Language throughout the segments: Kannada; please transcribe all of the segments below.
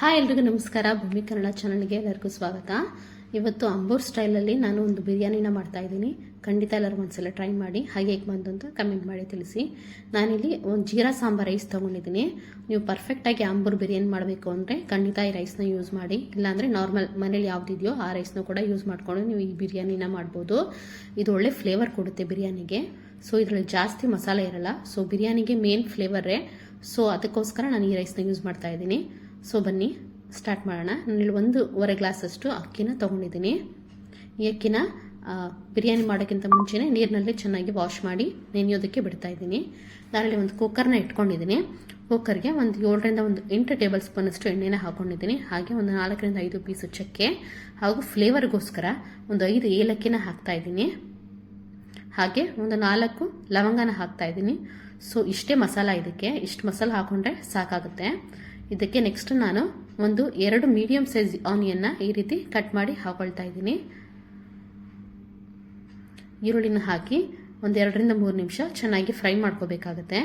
ಹಾಯ್ ಎಲ್ರಿಗೂ ನಮಸ್ಕಾರ. ಭೂಮಿ ಕನ್ನಡ ಚಾನಲ್ಗೆ ಎಲ್ಲರಿಗೂ ಸ್ವಾಗತ. ಇವತ್ತು ಅಂಬೂರ್ ಸ್ಟೈಲಲ್ಲಿ ನಾನು ಒಂದು ಬಿರಿಯಾನಿನ ಮಾಡ್ತಾ ಇದ್ದೀನಿ. ಖಂಡಿತ ಎಲ್ಲರೂ ಒಂದ್ಸಲ ಟ್ರೈ ಮಾಡಿ, ಹಾಗೆ ಹೇಗೆ ಬಂತು ಅಂತ ಕಮೆಂಟ್ ಮಾಡಿ ತಿಳಿಸಿ. ನಾನಿಲ್ಲಿ ಒಂದು ಜೀರಾ ಸಾಂಬಾರ್ ರೈಸ್ ತೊಗೊಂಡಿದ್ದೀನಿ. ನೀವು ಪರ್ಫೆಕ್ಟಾಗಿ ಅಂಬೂರ್ ಬಿರಿಯಾನಿ ಮಾಡಬೇಕು ಅಂದರೆ ಖಂಡಿತ ಈ ರೈಸ್ನ ಯೂಸ್ ಮಾಡಿ. ಇಲ್ಲಾಂದರೆ ನಾರ್ಮಲ್ ಮನೇಲಿ ಯಾವುದಿದೆಯೋ ಆ ರೈಸ್ನ ಕೂಡ ಯೂಸ್ ಮಾಡಿಕೊಂಡು ನೀವು ಈ ಬಿರಿಯಾನಿನ ಮಾಡ್ಬೋದು. ಇದು ಒಳ್ಳೆ ಫ್ಲೇವರ್ ಕೊಡುತ್ತೆ ಬಿರಿಯಾನಿಗೆ. ಸೊ ಇದರಲ್ಲಿ ಜಾಸ್ತಿ ಮಸಾಲೆ ಇರಲ್ಲ. ಸೊ ಬಿರಿಯಾನಿಗೆ ಮೇನ್ ಫ್ಲೇವರೇ ಸೊ ಅದಕ್ಕೋಸ್ಕರ ನಾನು ಈ ರೈಸ್ನ ಯೂಸ್ ಮಾಡ್ತಾ ಇದ್ದೀನಿ. ಸೊ ಬನ್ನಿ ಸ್ಟಾರ್ಟ್ ಮಾಡೋಣ. ನಾನಿಲ್ಲಿ ಒಂದೂವರೆ ಗ್ಲಾಸಷ್ಟು ಅಕ್ಕಿನ ತೊಗೊಂಡಿದ್ದೀನಿ. ಈ ಅಕ್ಕಿನ ಬಿರಿಯಾನಿ ಮಾಡೋಕ್ಕಿಂತ ಮುಂಚೆನೇ ನೀರಿನಲ್ಲಿ ಚೆನ್ನಾಗಿ ವಾಶ್ ಮಾಡಿ ನೆನೆಯೋದಕ್ಕೆ ಬಿಡ್ತಾ ಇದ್ದೀನಿ. ನಾನಲ್ಲಿ ಒಂದು ಕುಕ್ಕರ್ನ ಇಟ್ಕೊಂಡಿದ್ದೀನಿ. ಕುಕ್ಕರ್ಗೆ ಒಂದು ಏಳರಿಂದ ಒಂದು ಎಂಟು ಟೇಬಲ್ ಸ್ಪೂನಷ್ಟು ಎಣ್ಣೆನ ಹಾಕೊಂಡಿದ್ದೀನಿ. ಹಾಗೆ ಒಂದು ನಾಲ್ಕರಿಂದ ಐದು ಪೀಸು ಚಕ್ಕೆ ಹಾಗೂ ಫ್ಲೇವರ್ಗೋಸ್ಕರ ಒಂದು ಐದು ಏಲಕ್ಕಿನ ಹಾಕ್ತಾ ಇದ್ದೀನಿ. ಹಾಗೆ ಒಂದು ನಾಲ್ಕು ಲವಂಗನ ಹಾಕ್ತಾ ಇದ್ದೀನಿ. ಸೊ ಇಷ್ಟೇ ಮಸಾಲ ಇದಕ್ಕೆ. ಇಷ್ಟು ಮಸಾಲ ಹಾಕೊಂಡ್ರೆ ಸಾಕಾಗುತ್ತೆ. ಇದಕ್ಕೆ ನೆಕ್ಸ್ಟ್ ನಾನು ಒಂದು ಎರಡು ಮೀಡಿಯಂ ಸೈಜ್ ಆನಿಯನ್ನ ಈ ರೀತಿ ಕಟ್ ಮಾಡಿ ಹಾಕೊಳ್ತಾ ಇದ್ದೀನಿ. ಈರುಳ್ಳಿನ ಹಾಕಿ ಒಂದು ಎರಡರಿಂದ ಮೂರು ನಿಮಿಷ ಚೆನ್ನಾಗಿ ಫ್ರೈ ಮಾಡ್ಕೋಬೇಕಾಗತ್ತೆ.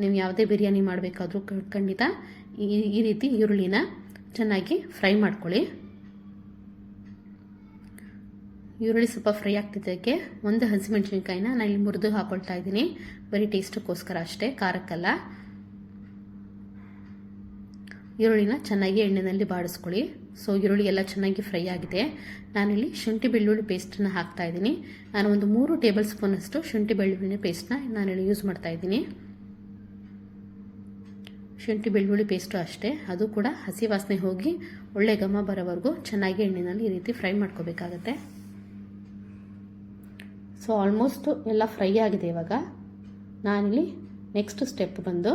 ನೀವು ಯಾವುದೇ ಬಿರಿಯಾನಿ ಮಾಡಬೇಕಾದ್ರೂ ಖಂಡಿತ ಈ ಈ ರೀತಿ ಈರುಳ್ಳಿನ ಚೆನ್ನಾಗಿ ಫ್ರೈ ಮಾಡ್ಕೊಳ್ಳಿ. ಈರುಳ್ಳಿ ಸ್ವಲ್ಪ ಫ್ರೈ ಆಗ್ತಿದ್ದಕ್ಕೆ ಒಂದು ಹಸಿಮೆಣಸಿನ್ಕಾಯಿನ ನಾನು ಇಲ್ಲಿ ಮುರಿದು ಹಾಕೊಳ್ತಾ ಇದ್ದೀನಿ. ಬರೀ ಟೇಸ್ಟಕ್ಕೋಸ್ಕರ ಅಷ್ಟೇ, ಖಾರಕ್ಕಲ್ಲ. ಈರುಳ್ಳಿನ ಚೆನ್ನಾಗಿ ಎಣ್ಣೆಯಲ್ಲಿ ಬಾಡಿಸ್ಕೊಳ್ಳಿ. ಸೊ ಈರುಳ್ಳಿ ಎಲ್ಲ ಚೆನ್ನಾಗಿ ಫ್ರೈ ಆಗಿದೆ. ನಾನಿಲ್ಲಿ ಶುಂಠಿ ಬೆಳ್ಳುಳ್ಳಿ ಪೇಸ್ಟನ್ನು ಹಾಕ್ತಾ ಇದ್ದೀನಿ. ನಾನು ಒಂದು ಮೂರು ಟೇಬಲ್ ಸ್ಪೂನಷ್ಟು ಶುಂಠಿ ಬೆಳ್ಳುಳ್ಳಿ ಪೇಸ್ಟ್ನ ನಾನಿಲ್ಲಿ ಯೂಸ್ ಮಾಡ್ತಾ ಇದ್ದೀನಿ. ಶುಂಠಿ ಬೆಳ್ಳುಳ್ಳಿ ಪೇಸ್ಟು ಅಷ್ಟೇ. ಅದು ಕೂಡ ಹಸಿ ವಾಸನೆ ಹೋಗಿ ಒಳ್ಳೆ ಘಮ ಬರೋವರೆಗೂ ಚೆನ್ನಾಗಿ ಎಣ್ಣೆಯಲ್ಲಿ ಈ ರೀತಿ ಫ್ರೈ ಮಾಡ್ಕೋಬೇಕಾಗತ್ತೆ. ಸೊ ಆಲ್ಮೋಸ್ಟ್ ಎಲ್ಲ ಫ್ರೈ ಆಗಿದೆ ಇವಾಗ. ನಾನಿಲ್ಲಿ ನೆಕ್ಸ್ಟ್ ಸ್ಟೆಪ್ ಬಂದು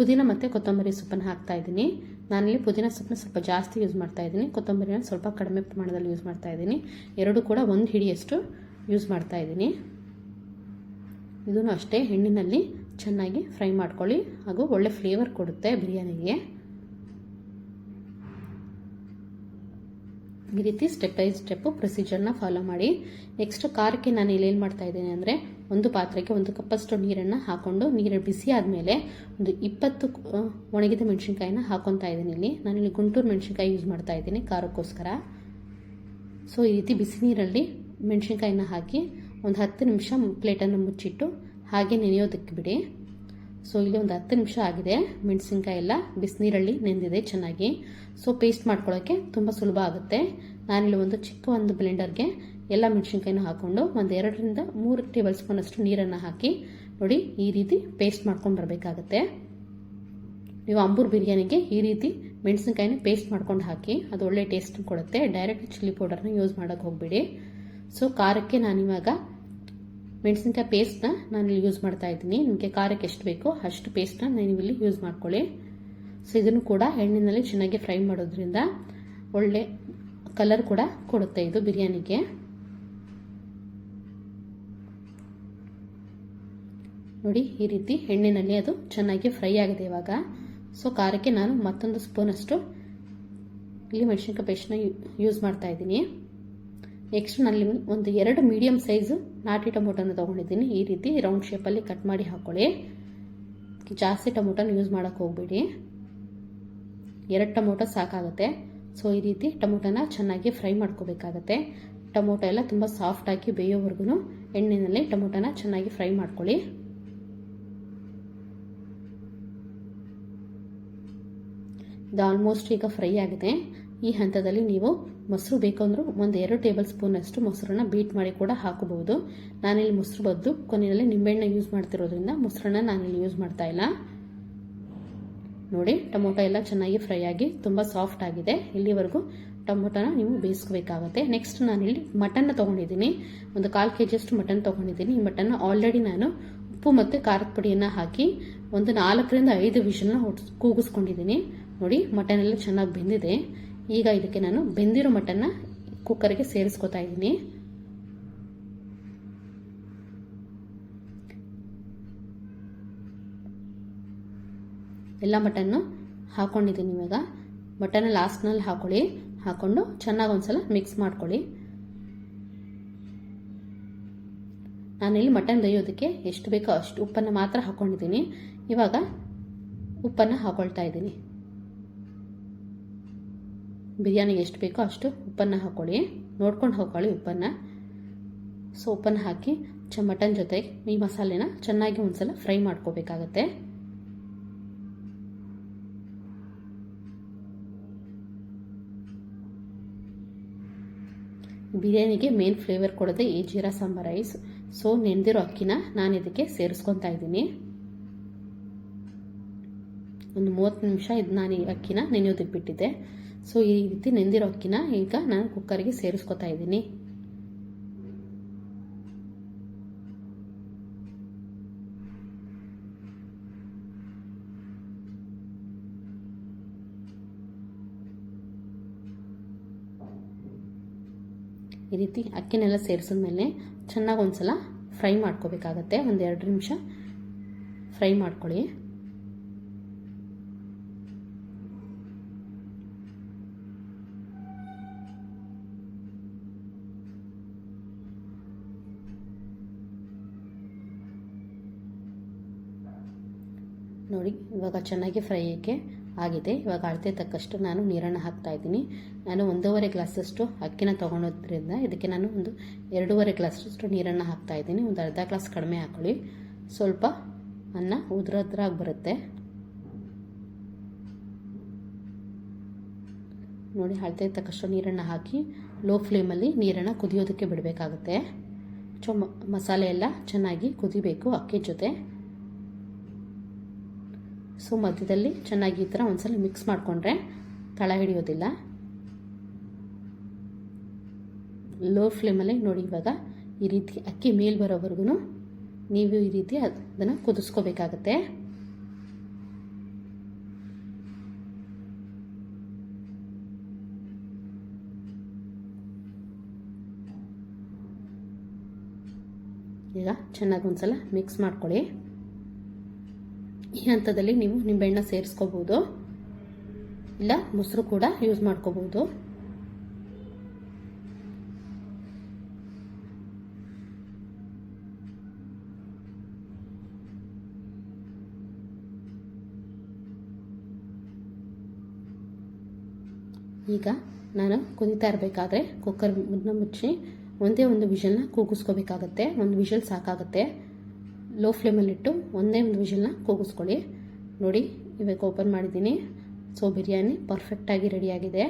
ಪುದೀನ ಮತ್ತು ಕೊತ್ತಂಬರಿ ಸೊಪ್ಪನ್ನು ಹಾಕ್ತಾ ಇದ್ದೀನಿ. ನಾನಿಲ್ಲಿ ಪುದೀನ ಸೊಪ್ಪನ್ನ ಸ್ವಲ್ಪ ಜಾಸ್ತಿ ಯೂಸ್ ಮಾಡ್ತಾ ಇದ್ದೀನಿ. ಕೊತ್ತಂಬರಿನ ಸ್ವಲ್ಪ ಕಡಿಮೆ ಪ್ರಮಾಣದಲ್ಲಿ ಯೂಸ್ ಮಾಡ್ತಾ ಇದ್ದೀನಿ. ಎರಡು ಕೂಡ ಒಂದು ಹಿಡಿಯಷ್ಟು ಯೂಸ್ ಮಾಡ್ತಾ ಇದ್ದೀನಿ. ಇದನ್ನು ಅಷ್ಟೇ ಎಣ್ಣಿನಲ್ಲಿ ಚೆನ್ನಾಗಿ ಫ್ರೈ ಮಾಡ್ಕೊಳ್ಳಿ. ಹಾಗೂ ಒಳ್ಳೆ ಫ್ಲೇವರ್ ಕೊಡುತ್ತೆ ಬಿರಿಯಾನಿಗೆ. ಈ ರೀತಿ ಸ್ಟೆಪ್ ಬೈ ಸ್ಟೆಪ್ಪು ಪ್ರೊಸೀಜರ್ನ ಫಾಲೋ ಮಾಡಿ. ನೆಕ್ಸ್ಟ್ ಖಾರಕ್ಕೆ ನಾನು ಇಲ್ಲಿ ಏನು ಮಾಡ್ತಾ ಇದ್ದೀನಿ ಅಂದರೆ ಒಂದು ಪಾತ್ರೆಗೆ ಒಂದು ಕಪ್ಪಷ್ಟು ನೀರನ್ನು ಹಾಕೊಂಡು, ನೀರು ಬಿಸಿ ಆದಮೇಲೆ ಒಂದು ಇಪ್ಪತ್ತು ಒಣಗಿದ ಮೆಣಸಿನ್ಕಾಯಿನ ಹಾಕೊತಾ ಇದ್ದೀನಿ ಇಲ್ಲಿ. ನಾನಿಲ್ಲಿ ಗುಂಟೂರು ಮೆಣಸಿನ್ಕಾಯಿ ಯೂಸ್ ಮಾಡ್ತಾ ಇದ್ದೀನಿ ಖಾರಕ್ಕೋಸ್ಕರ ಸೊ ಈ ರೀತಿ ಬಿಸಿ ನೀರಲ್ಲಿ ಮೆಣಸಿನ್ಕಾಯಿನ ಹಾಕಿ ಒಂದು ಹತ್ತು ನಿಮಿಷ ಪ್ಲೇಟನ್ನು ಮುಚ್ಚಿಟ್ಟು ಹಾಗೆ ನೆನೆಯೋದಕ್ಕೆ ಬಿಡಿ. ಸೊ ಇಲ್ಲಿ ಒಂದು ಹತ್ತು ನಿಮಿಷ ಆಗಿದೆ. ಮೆಣಸಿನ್ಕಾಯಿ ಎಲ್ಲ ಬಿಸಿನೀರಲ್ಲಿ ನೆಂದಿದೆ ಚೆನ್ನಾಗಿ. ಸೊ ಪೇಸ್ಟ್ ಮಾಡ್ಕೊಳ್ಳೋಕ್ಕೆ ತುಂಬ ಸುಲಭ ಆಗುತ್ತೆ. ನಾನಿಲ್ಲಿ ಒಂದು ಚಿಕ್ಕ ಒಂದು ಬ್ಲೆಂಡರ್ಗೆ ಎಲ್ಲ ಮೆಣಸಿನ್ಕಾಯಿನ ಹಾಕ್ಕೊಂಡು ಒಂದು ಎರಡರಿಂದ ಮೂರು ಟೇಬಲ್ ಸ್ಪೂನ್ ಅಷ್ಟು ನೀರನ್ನು ಹಾಕಿ ನೋಡಿ ಈ ರೀತಿ ಪೇಸ್ಟ್ ಮಾಡ್ಕೊಂಡು ಬರಬೇಕಾಗತ್ತೆ. ನೀವು ಅಂಬೂರ್ ಬಿರಿಯಾನಿಗೆ ಈ ರೀತಿ ಮೆಣಸಿನ್ಕಾಯಿನ ಪೇಸ್ಟ್ ಮಾಡ್ಕೊಂಡು ಹಾಕಿ ಅದು ಒಳ್ಳೆ ಟೇಸ್ಟ್ ಕೊಡುತ್ತೆ. ಡೈರೆಕ್ಟ್ ಚಿಲ್ಲಿ ಪೌಡರ್ನ ಯೂಸ್ ಮಾಡೋಕ್ಕೆ ಹೋಗಬೇಡಿ. ಸೊ ಖಾರಕ್ಕೆ ನಾನಿವಾಗ ಮೆಣಸಿನ್ಕಾಯಿ ಪೇಸ್ಟ್ನ ನಾನಿಲ್ಲಿ ಯೂಸ್ ಮಾಡ್ತಾ ಇದ್ದೀನಿ. ನಿಮಗೆ ಖಾರಕ್ಕೆ ಎಷ್ಟು ಬೇಕೋ ಅಷ್ಟು ಪೇಸ್ಟ್ನ ನೀವು ಇಲ್ಲಿ ಯೂಸ್ ಮಾಡ್ಕೊಳ್ಳಿ. ಸೊ ಇದನ್ನು ಕೂಡ ಎಣ್ಣೆಯಲ್ಲಿ ಚೆನ್ನಾಗಿ ಫ್ರೈ ಮಾಡೋದ್ರಿಂದ ಒಳ್ಳೆ ಕಲರ್ ಕೂಡ ಕೊಡುತ್ತೆ ಇದು ಬಿರಿಯಾನಿಗೆ. ನೋಡಿ, ಈ ರೀತಿ ಎಣ್ಣೆಯಲ್ಲಿ ಅದು ಚೆನ್ನಾಗಿ ಫ್ರೈ ಆಗಿದೆ ಇವಾಗ. ಸೊ ಖಾರಕ್ಕೆ ನಾನು ಮತ್ತೊಂದು ಸ್ಪೂನಷ್ಟು ಇಲ್ಲಿ ಮೆಣಸಿನ್ಕಾಯಿ ಪೇಸ್ಟ್ನ ಯೂಸ್ ಮಾಡ್ತಾ ಇದ್ದೀನಿ. ನೆಕ್ಸ್ಟ್ನಲ್ಲಿ ಒಂದು ಎರಡು ಮೀಡಿಯಂ ಸೈಜು ನಾಟಿ ಟೊಮೊಟೊನ ತೊಗೊಂಡಿದ್ದೀನಿ. ಈ ರೀತಿ ರೌಂಡ್ ಶೇಪಲ್ಲಿ ಕಟ್ ಮಾಡಿ ಹಾಕ್ಕೊಳ್ಳಿ ಜಾಸ್ತಿ ಟೊಮೊಟೊನ ಯೂಸ್ ಮಾಡೋಕ್ಕೆ ಹೋಗಬೇಡಿ. ಎರಡು ಟೊಮೊಟೊ ಸಾಕಾಗುತ್ತೆ. ಸೊ ಈ ರೀತಿ ಟೊಮೊಟೊನ ಚೆನ್ನಾಗಿ ಫ್ರೈ ಮಾಡ್ಕೋಬೇಕಾಗತ್ತೆ. ಟೊಮೊಟೊ ಎಲ್ಲ ತುಂಬ ಸಾಫ್ಟಾಗಿ ಬೇಯೋವರೆಗೂ ಎಣ್ಣೆಯಲ್ಲಿ ಟೊಮೊಟೊನ ಚೆನ್ನಾಗಿ ಫ್ರೈ ಮಾಡ್ಕೊಳ್ಳಿ. ಇದು ಆಲ್ಮೋಸ್ಟ್ ಈಗ ಫ್ರೈ ಆಗಿದೆ. ಈ ಹಂತದಲ್ಲಿ ನೀವು ಮೊಸರು ಬೇಕಂದ್ರೂ ಒಂದು ಎರಡು ಟೇಬಲ್ ಸ್ಪೂನ್ ಅಷ್ಟು ಮೊಸರನ್ನ ಬೀಟ್ ಮಾಡಿ ಕೂಡ ಹಾಕಬಹುದು. ನಾನಿಲ್ಲಿ ಮೊಸರು ಬದ್ದು ಕೊನೆಯಲ್ಲಿ ನಿಂಬೆಹಣ್ಣ ಯೂಸ್ ಮಾಡ್ತಿರೋದ್ರಿಂದ ಮೊಸರನ್ನ ನಾನಿಲ್ಲಿ ಯೂಸ್ ಮಾಡ್ತಾ ಇಲ್ಲ. ನೋಡಿ, ಟೊಮೊಟೊ ಎಲ್ಲ ಚೆನ್ನಾಗಿ ಫ್ರೈ ಆಗಿ ತುಂಬ ಸಾಫ್ಟ್ ಆಗಿದೆ. ಇಲ್ಲಿವರೆಗೂ ಟೊಮೊಟೊನ ನೀವು ಬೇಯಿಸ್ಕೋಬೇಕಾಗುತ್ತೆ. ನೆಕ್ಸ್ಟ್ ನಾನಿಲ್ಲಿ ಮಟನ್ನ ತೊಗೊಂಡಿದ್ದೀನಿ. ಒಂದು ಕಾಲು ಕೆ ಜಿಯಷ್ಟು ಮಟನ್ ತೊಗೊಂಡಿದ್ದೀನಿ. ಈ ಮಟನ್ನ ಆಲ್ರೆಡಿ ನಾನು ಉಪ್ಪು ಮತ್ತು ಖಾರದ ಪುಡಿಯನ್ನು ಹಾಕಿ ಒಂದು ನಾಲ್ಕರಿಂದ ಐದು ವಿಷನ್ನ ಕೂಗಿಸ್ಕೊಂಡಿದ್ದೀನಿ. ನೋಡಿ ಮಟನ್ ಎಲ್ಲ ಚೆನ್ನಾಗಿ ಬೆಂದಿದೆ. ಈಗ ಇದಕ್ಕೆ ನಾನು ಬೆಂದಿರೋ ಮಟನ್ನ ಕುಕ್ಕರ್ಗೆ ಸೇರಿಸ್ಕೊತಾ ಇದ್ದೀನಿ. ಎಲ್ಲ ಮಟನ್ನು ಹಾಕೊಂಡಿದ್ದೀನಿ ಇವಾಗ. ಮಟನ್ ಲಾಸ್ಟ್ನಲ್ಲಿ ಹಾಕೊಳ್ಳಿ. ಹಾಕೊಂಡು ಚೆನ್ನಾಗಿ ಒಂದ್ಸಲ ಮಿಕ್ಸ್ ಮಾಡ್ಕೊಳ್ಳಿ. ನಾನಿಲ್ಲಿ ಮಟನ್ ದೊಯ್ಯೋದಕ್ಕೆ ಎಷ್ಟು ಬೇಕೋ ಅಷ್ಟು ಉಪ್ಪನ್ನು ಮಾತ್ರ ಹಾಕೊಂಡಿದ್ದೀನಿ. ಇವಾಗ ಉಪ್ಪನ್ನು ಹಾಕೊಳ್ತಾ ಇದ್ದೀನಿ. ಬಿರಿಯಾನಿಗೆ ಎಷ್ಟು ಬೇಕೋ ಅಷ್ಟು ಉಪ್ಪನ್ನು ಹಾಕ್ಕೊಳ್ಳಿ ನೋಡ್ಕೊಂಡು ಹಾಕ್ಕೊಳ್ಳಿ ಉಪ್ಪನ್ನು. ಸೊ ಉಪ್ಪನ್ನು ಹಾಕಿ ಚ ಮಟನ್ ಜೊತೆಗೆ ಈ ಮಸಾಲೆನ ಚೆನ್ನಾಗಿ ಒಂದ್ಸಲ ಫ್ರೈ ಮಾಡ್ಕೋಬೇಕಾಗತ್ತೆ. ಬಿರಿಯಾನಿಗೆ ಮೇನ್ ಫ್ಲೇವರ್ ಕೊಡೋದೇ ಈ ಜೀರಾ ಸಾಂಬಾರ್ ರೈಸ್ ಸೊ ನೆನೆದಿರೋ ಅಕ್ಕಿನ ನಾನು ಇದಕ್ಕೆ ಸೇರಿಸ್ಕೊತಾ ಇದ್ದೀನಿ. ಒಂದು ಮೂವತ್ತು ನಿಮಿಷ ಇದು ನಾನು ಈ ಅಕ್ಕಿನ ನೆನೆಯೋದಕ್ಕೆ ಬಿಟ್ಟಿದ್ದೆ ಸೊ ಈ ರೀತಿ ನೆಂದಿರೋ ಅಕ್ಕಿನ ಈಗ ನಾನು ಕುಕ್ಕರ್ಗೆ ಸೇರಿಸ್ಕೊತಾ ಇದ್ದೀನಿ. ಈ ರೀತಿ ಅಕ್ಕಿನೆಲ್ಲ ಸೇರಿಸಿದ್ಮೇಲೆ ಚೆನ್ನಾಗಿ ಒಂದ್ಸಲ ಫ್ರೈ ಮಾಡ್ಕೋಬೇಕಾಗತ್ತೆ. ಒಂದು ಎರಡು ನಿಮಿಷ ಫ್ರೈ ಮಾಡ್ಕೊಳ್ಳಿ. ನೋಡಿ, ಇವಾಗ ಚೆನ್ನಾಗಿ ಫ್ರೈ ಏಕೆ ಆಗಿದೆ. ಇವಾಗ ಅಳತೆ ತಕ್ಕಷ್ಟು ನಾನು ನೀರನ್ನು ಹಾಕ್ತಾ ಇದ್ದೀನಿ. ನಾನು ಒಂದೂವರೆ ಗ್ಲಾಸಷ್ಟು ಅಕ್ಕಿನ ತೊಗೊಳೋದ್ರಿಂದ ಇದಕ್ಕೆ ನಾನು ಒಂದು ಎರಡೂವರೆ ಗ್ಲಾಸಷ್ಟು ನೀರನ್ನು ಹಾಕ್ತಾ ಇದ್ದೀನಿ. ಒಂದು ಅರ್ಧ ಗ್ಲಾಸ್ ಕಡಿಮೆ ಹಾಕೊಳ್ಳಿ. ಸ್ವಲ್ಪ ಅನ್ನ ಉದ್ರದ್ರಾಗಿ ಬರುತ್ತೆ ನೋಡಿ, ಅಳತೆ ತಕ್ಕಷ್ಟು ನೀರನ್ನು ಹಾಕಿ ಲೋ ಫ್ಲೇಮಲ್ಲಿ ನೀರನ್ನು ಕುದಿಯೋದಕ್ಕೆ ಬಿಡಬೇಕಾಗುತ್ತೆ. ಚೊ, ಮಸಾಲೆ ಎಲ್ಲ ಚೆನ್ನಾಗಿ ಕುದಿಬೇಕು ಅಕ್ಕಿ ಜೊತೆ. ಸೊ ಮಧ್ಯದಲ್ಲಿ ಚೆನ್ನಾಗಿ ಈ ಥರ ಒಂದ್ಸಲ ಮಿಕ್ಸ್ ಮಾಡಿಕೊಂಡ್ರೆ ತಳ ಹಿಡಿಯೋದಿಲ್ಲ. ಲೋ ಫ್ಲೇಮಲ್ಲಿ ನೋಡಿ ಇವಾಗ ಈ ರೀತಿ ಅಕ್ಕಿ ಮೇಲ್ ಬರೋವರೆಗೂ ನೀವು ಈ ರೀತಿ ಅದನ್ನು ಕುದಿಸ್ಕೋಬೇಕಾಗತ್ತೆ. ಈಗ ಚೆನ್ನಾಗಿ ಒಂದ್ಸಲ ಮಿಕ್ಸ್ ಮಾಡ್ಕೊಳ್ಳಿ. ಈ ಹಂತದಲ್ಲಿ ನೀವು ನಿಂಬೆಹಣ್ಣ ಸೇರಿಸ್ಕೋಬೋದು. ಇಲ್ಲ, ಮೊಸರು ಕೂಡ ಯೂಸ್ ಮಾಡ್ಕೋಬೋದು. ಈಗ ನಾನು ಕುದಿತಾ ಇರಬೇಕಾದ್ರೆ ಕುಕ್ಕರ್ ಮುಚ್ಚಿ ಒಂದೇ ಒಂದು ವಿಷಲ್ನ ಕೂಗಿಸ್ಕೋಬೇಕಾಗತ್ತೆ. ಒಂದು ವಿಷಲ್ ಸಾಕಾಗುತ್ತೆ. ಲೋ ಫ್ಲೇಮಲ್ಲಿಟ್ಟು ಒಂದೇ ಒಂದು ವಿಷಲ್ನ ಕೂಗಿಸ್ಕೊಳ್ಳಿ. ನೋಡಿ, ಇವಾಗ ಓಪನ್ ಮಾಡಿದ್ದೀನಿ. ಸೊ ಬಿರಿಯಾನಿ ಪರ್ಫೆಕ್ಟಾಗಿ ರೆಡಿಯಾಗಿದೆ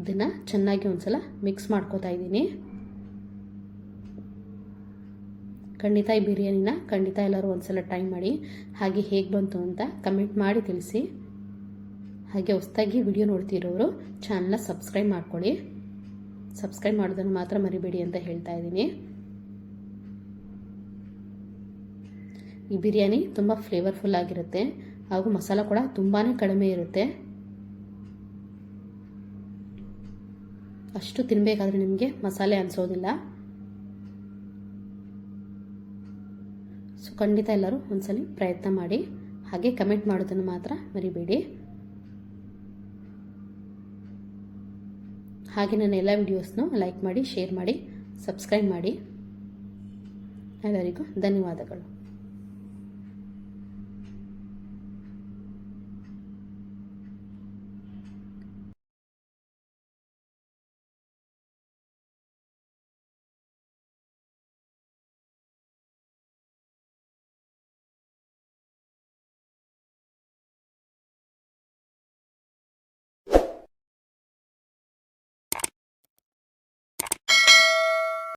ಇದನ್ನು ಚೆನ್ನಾಗಿ ಒಂದ್ಸಲ ಮಿಕ್ಸ್ ಮಾಡ್ಕೋತಾ ಇದ್ದೀನಿ. ಖಂಡಿತ ಈ ಬಿರಿಯಾನಿನ ಖಂಡಿತ ಎಲ್ಲರೂ ಒಂದ್ಸಲ ಟ್ರೈ ಮಾಡಿ. ಹಾಗೆ ಹೇಗೆ ಬಂತು ಅಂತ ಕಮೆಂಟ್ ಮಾಡಿ ತಿಳಿಸಿ. ಹಾಗೆ ಹೊಸದಾಗಿ ವಿಡಿಯೋ ನೋಡ್ತಿರೋರು ಚಾನಲ್ನ ಸಬ್ಸ್ಕ್ರೈಬ್ ಮಾಡ್ಕೊಳ್ಳಿ. ಸಬ್ಸ್ಕ್ರೈಬ್ ಮಾಡೋದನ್ನು ಮಾತ್ರ ಮರಿಬೇಡಿ ಅಂತ ಹೇಳ್ತಾ ಇದ್ದೀನಿ. ಈ ಬಿರಿಯಾನಿ ತುಂಬ ಫ್ಲೇವರ್ಫುಲ್ ಆಗಿರುತ್ತೆ. ಹಾಗೂ ಮಸಾಲ ಕೂಡ ತುಂಬಾ ಕಡಿಮೆ ಇರುತ್ತೆ. ಅಷ್ಟು ತಿನ್ನಬೇಕಾದ್ರೆ ನಿಮಗೆ ಮಸಾಲೆ ಅನಿಸೋದಿಲ್ಲ. ಸೊ ಖಂಡಿತ ಎಲ್ಲರೂ ಒಂದ್ಸಲಿ ಪ್ರಯತ್ನ ಮಾಡಿ. ಹಾಗೆ ಕಮೆಂಟ್ ಮಾಡೋದನ್ನು ಮಾತ್ರ ಮರಿಬೇಡಿ. ಹಾಗೆ ನನ್ನ ಎಲ್ಲ ವಿಡಿಯೋಸ್ನು ಲೈಕ್ ಮಾಡಿ ಶೇರ್ ಮಾಡಿ ಸಬ್ಸ್ಕ್ರೈಬ್ ಮಾಡಿ. ಎಲ್ಲರಿಗೂ ಧನ್ಯವಾದಗಳು.